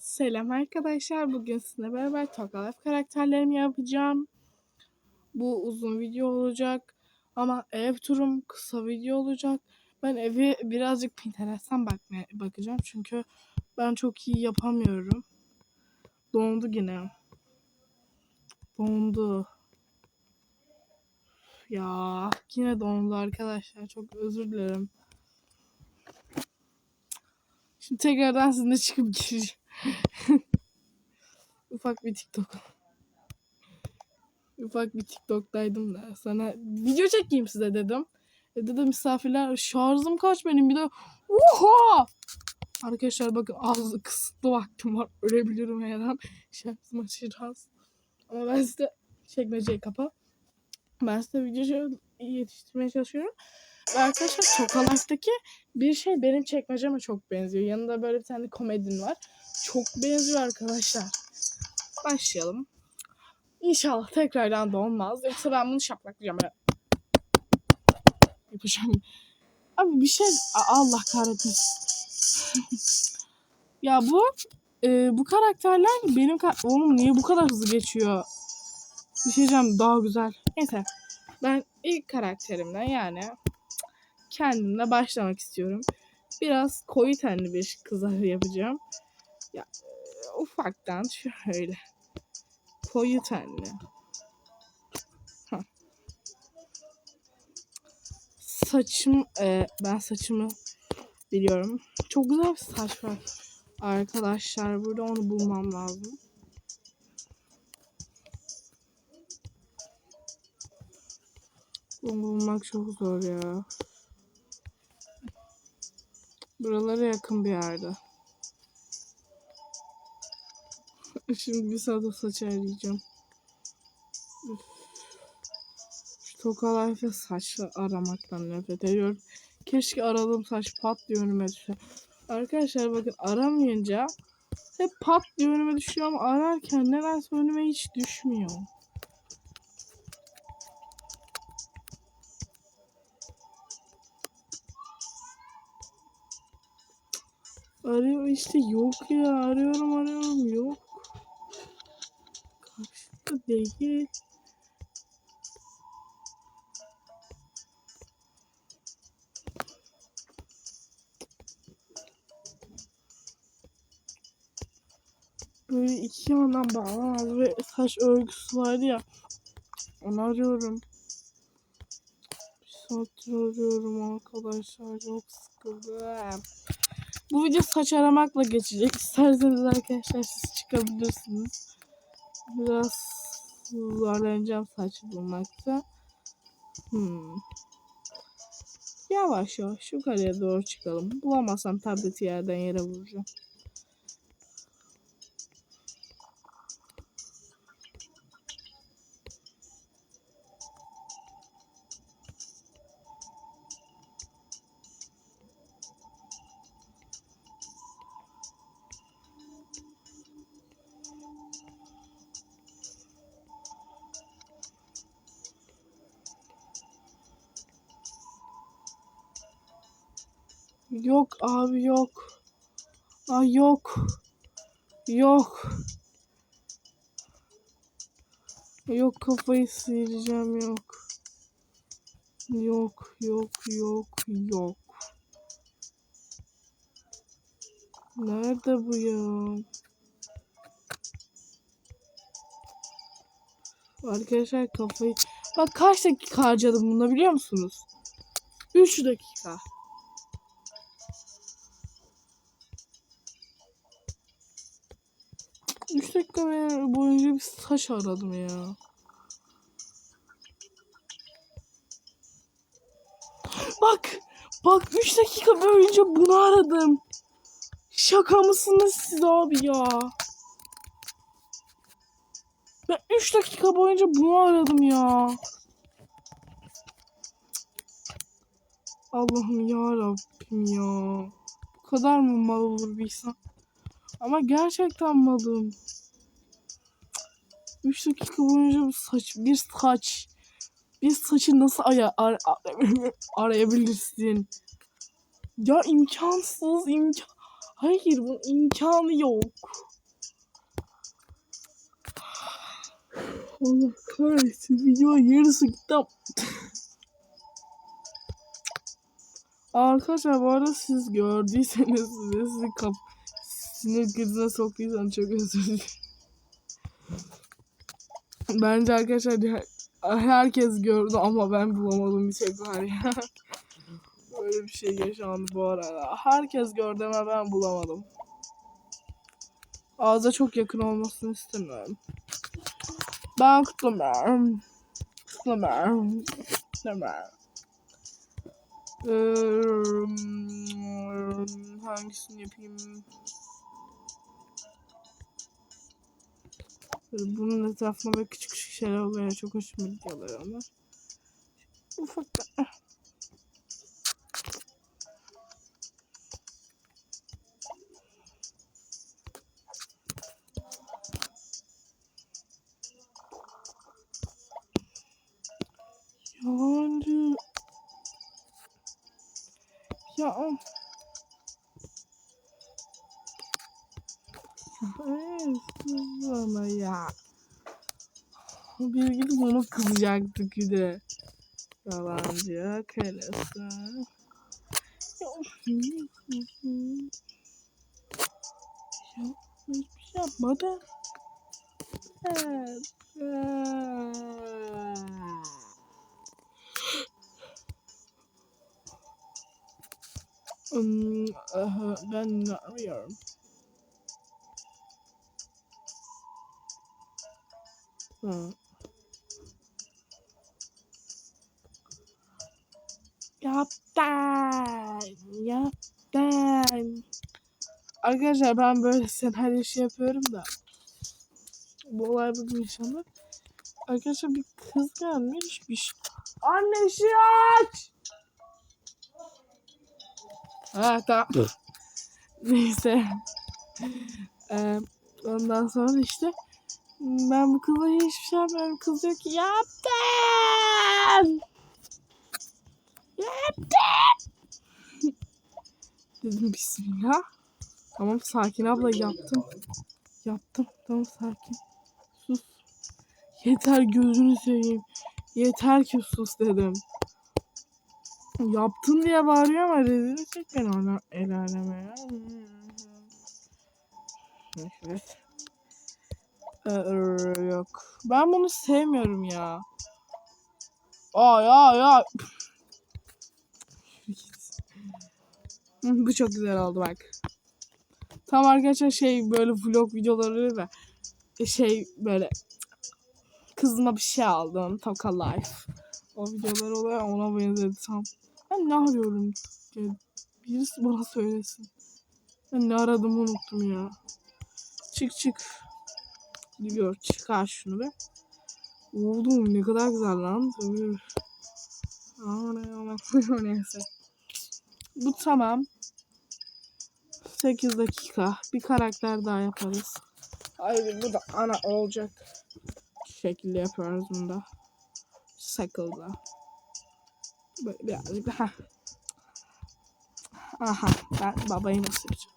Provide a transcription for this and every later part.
Selam arkadaşlar. Bugün sizinle beraber Tokalaf karakterlerimi yapacağım. Bu uzun video olacak. Ama ev turum kısa video olacak. Ben evi birazcık Pinterest'ten bakmaya bakacağım. Çünkü ben çok iyi yapamıyorum. Dondu yine. Dondu. Ya yine dondu arkadaşlar. Çok özür dilerim. Şimdi tekrardan sizinle çıkıp gireceğim. Ufak bir TikTok. Ufak bir TikTok'taydım da sana video çekeyim size dedim. Evde de misafirler şarjım kaç benim bir de oha Arkadaşlar bakın az kısıtlı vaktim var. Ölebilirim her an. Şarjım az. Ama ben size çekmeceyi kapa. Ben size video yetiştirmeye çalışıyorum. Ve arkadaşlar Tokalar'daki bir şey benim çekmeceme çok benziyor. Yanında böyle bir tane komedin var. Çok benziyor arkadaşlar. Başlayalım. İnşallah tekrardan donmaz. Yoksa ben bunu şaplaklayacağım. Yapacağım. Abi bir şey... Allah kahretmesin. ya bu... e, bu karakterler benim... Ka- Oğlum niye bu kadar hızlı geçiyor? Bir şey diyeceğim daha güzel. Neyse. Ben ilk karakterimden yani kendimle başlamak istiyorum. Biraz koyu tenli bir kızar yapacağım. Ya ufaktan şöyle koyu tenli. Hah. Saçım e, ben saçımı biliyorum. Çok güzel bir saç var. Arkadaşlar burada onu bulmam lazım. Bunu bulmak çok zor ya. Buralara yakın bir yerde. Şimdi bir sağda saç arayacağım. Şu tokalarda saç aramaktan nefret ediyorum. Keşke aradığım saç pat önüme düşse. Arkadaşlar bakın aramayınca hep pat önüme düşüyor ama ararken nedense önüme hiç düşmüyor. Arıyor işte yok ya arıyorum arıyorum yok. Değil. Böyle iki yandan bağlamaz ve saç örgüsü vardı ya. Onu arıyorum. Bir saattir arıyorum arkadaşlar. Çok sıkıldım. Bu video saç aramakla geçecek. İsterseniz arkadaşlar siz çıkabilirsiniz. Biraz zorlanacağım saç bulmakta. Hmm. Yavaş yavaş yukarıya doğru çıkalım. Bulamazsam tableti yerden yere vuracağım. Yok abi yok. Ay yok. Yok. Yok kafayı sıyıracağım yok. Yok yok yok yok. Nerede bu ya? Arkadaşlar kafayı... Bak kaç dakika harcadım bunda biliyor musunuz? 3 dakika. Dakika boyunca bir saç aradım ya. Bak. Bak 3 dakika boyunca bunu aradım. Şaka mısınız siz abi ya? Ben 3 dakika boyunca bunu aradım ya. Allah'ım ya Rabbim ya. Bu kadar mı mal olur bir insan? Ama gerçekten malım. 3 dakika boyunca bir saç, bir saç, bir saçı nasıl aya, ar, arayabilirsin? Ya imkansız, imkan. Hayır, bunun imkanı yok. Allah kahretsin, videonun yarısı gitti. Arkadaşlar bu arada siz gördüyseniz size sizi kap sinir krizine soktuysam çok özür dilerim. Bence arkadaşlar her- herkes gördü ama ben bulamadım bir tek var ya. Böyle bir şey yaşandı bu arada. Herkes gördü ama ben bulamadım. Ağza çok yakın olmasını istemiyorum. Ben kutlamıyorum. Kutlamıyorum. Kutlamıyorum. Eee, hangisini yapayım? Böyle bunun etrafında böyle küçük küçük şeyler oluyor. Çok hoşuma gidiyorlar onlar. Ufak. Bana ya. Bir gidip onu kızacaktık bir de. Yalancı karısı. Hiçbir şey yapmadı. Evet. Um, aha, ben arıyorum? Hı. Yaptın. Yaptın. Arkadaşlar ben böyle senaryo şey yapıyorum da. Bu olay bugün yaşandı. Arkadaşlar bir kız gelmiş. Bir şey... Anne ışığı aç! Ha tamam. Neyse. Ee, ondan sonra işte ben bu kıza hiçbir şey yapmıyorum. Kız diyor ki yaptım. Yaptım. Dedim bismillah. Tamam sakin abla yaptım. Yaptım. Tamam sakin. Sus. Yeter gözünü seveyim. Yeter ki sus dedim. Yaptın diye bağırıyor ama rezil edecek beni el aleme ya. Ee, yok. Ben bunu sevmiyorum ya. Ay ay ay. Bu çok güzel oldu bak. Tam arkadaşlar şey böyle vlog videoları da şey böyle kızıma bir şey aldım. Toka Life. O videolar oluyor ona benzedi tam. Ben ne arıyorum? Ya, birisi bana söylesin. Ben ne aradığımı unuttum ya. Çık çık. Diyor çıkar şunu be. Oğlum ne kadar güzel lan. Neyse. Bu tamam. 8 dakika. Bir karakter daha yaparız. Hayır bu da ana olacak. Şekilde yapıyoruz bunu da. Sakılda. Böyle birazcık daha. Aha ben babayı nasıl yapacağım?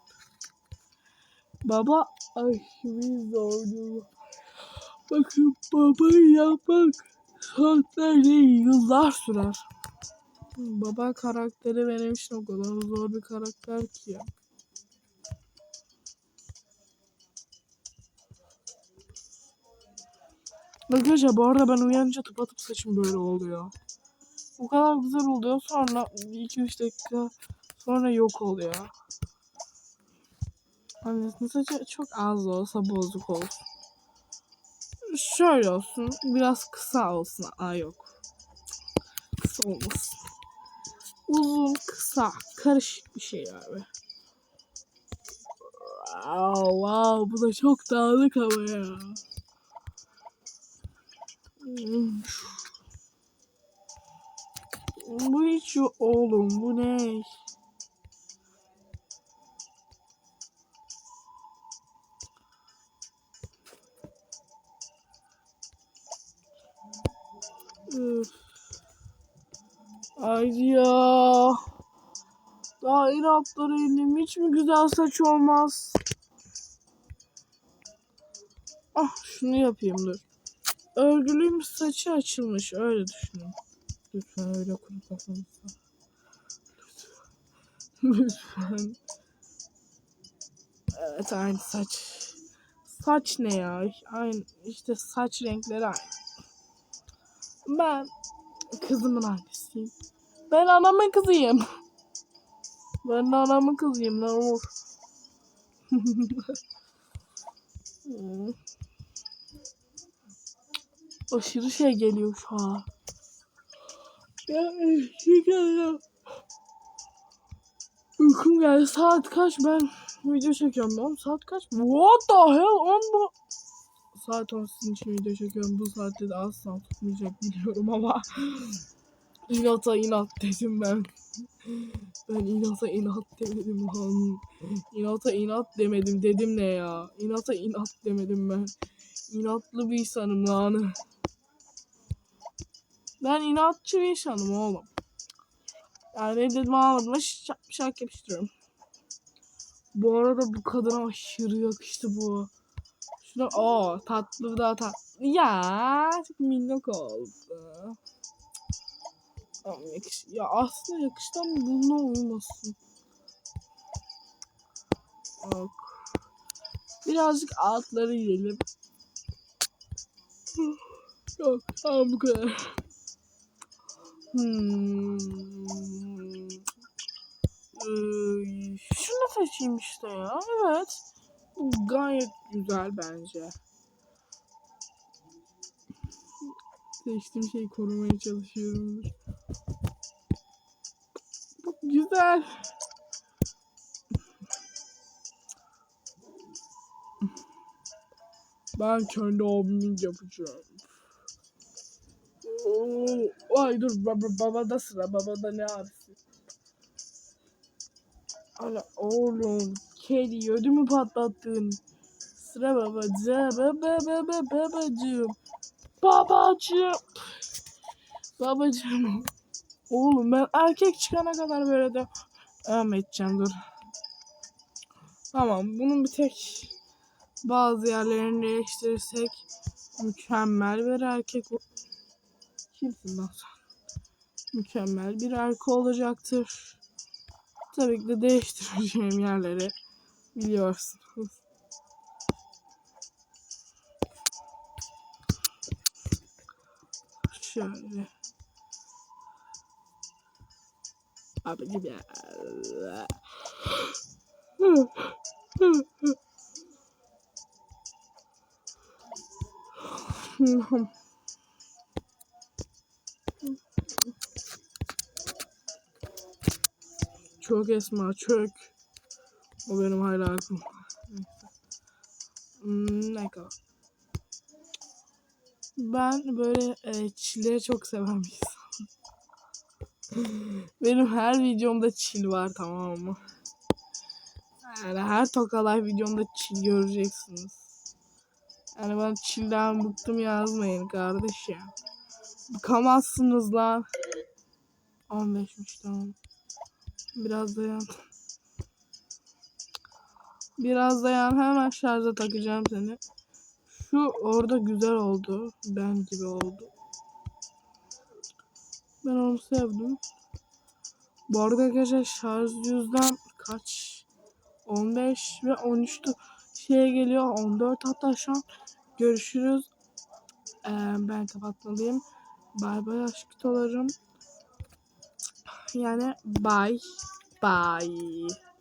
Baba aşırı zordu. Bakın babayı yapmak saatler değil yıllar sürer. Baba karakteri benim için o kadar zor bir karakter ki ya. Arkadaşlar bu arada ben uyanınca tıpatıp saçım böyle oluyor. O kadar güzel oluyor sonra 2-3 dakika sonra yok oluyor. Annesinin saçı çok az olsa bozuk olsun. Şöyle olsun biraz kısa olsun. Aa yok. Kısa olmasın. Uzun kısa karışık bir şey abi. Wow, wow bu da çok dağınık ama ya. Bu hiç oğlum bu ne? Ay ya. Daire hatları elim hiç mi güzel saç olmaz? Ah şunu yapayım dur. örgülüymüş saçı açılmış. Öyle düşünün. Lütfen öyle kuru kafanızda. Lütfen. Evet aynı saç. Saç ne ya? Aynı işte saç renkleri aynı. Ben kızımın annesiyim. Ben anamın kızıyım. Ben de anamın kızıyım lan. Hmm. Aşırı şey geliyor şu an. Ya şey geliyor. Uykum geldi. Saat kaç? Ben video çekiyorum. Oğlum saat kaç? What the hell? On bu. Saat 10 sizin için video çekiyorum. Bu saatte de asla tutmayacak biliyorum ama. İnata inat dedim ben. Ben inata inat demedim lan. İnata inat demedim. Dedim ne ya? İnata inat demedim ben. İnatlı bir insanım lan. Ben inatçı bir insanım oğlum. Yani ne dedim anlamadım. Şak, şak yapıştırıyorum. Bu arada bu kadına aşırı yakıştı bu. Şuna o tatlı daha tatlı. Ya çok minnok oldu. Ama yakış ya aslında yakıştı ama bununla uyumasın. Bak. Birazcık altları yiyelim. Yok tamam bu kadar. Hmm. Ee, şunu seçeyim işte ya. Evet. Gayet güzel bence. Seçtiğim şeyi korumaya çalışıyorum. Bu güzel. Ben kendi abimin yapacağım. Oo, Ay dur baba, babada sıra babada ne abisi? Ana oğlum kedi ödümü patlattın. Sıra babacığım baba baba babacığım. Oğlum ben erkek çıkana kadar böyle de devam edeceğim dur. Tamam bunun bir tek bazı yerlerini değiştirirsek mükemmel bir erkek Kimsin lan? Mükemmel bir erkek olacaktır. Tabii ki de değiştireceğim yerleri biliyorsunuz. Şöyle. Abicim ya. Çok esma çök. O benim hayranım. Hmm, ne kadar. Ben böyle e, çileri çok seven bir insanım. Benim her videomda çil var tamam mı? Yani her tokalay videomda çil göreceksiniz. Yani ben çilden bıktım yazmayın kardeşim. Bıkamazsınız lan. 15'miş tamam. Biraz dayan. Biraz dayan hemen şarja takacağım seni. Şu orada güzel oldu. Ben gibi oldu. Ben onu sevdim. Bu arada arkadaşlar şarj yüzden kaç? 15 ve 13'tü. Şeye geliyor 14 hatta şu an görüşürüz. Ee, ben kapatmalıyım. Bay bay aşk dolarım. Yani bye bye.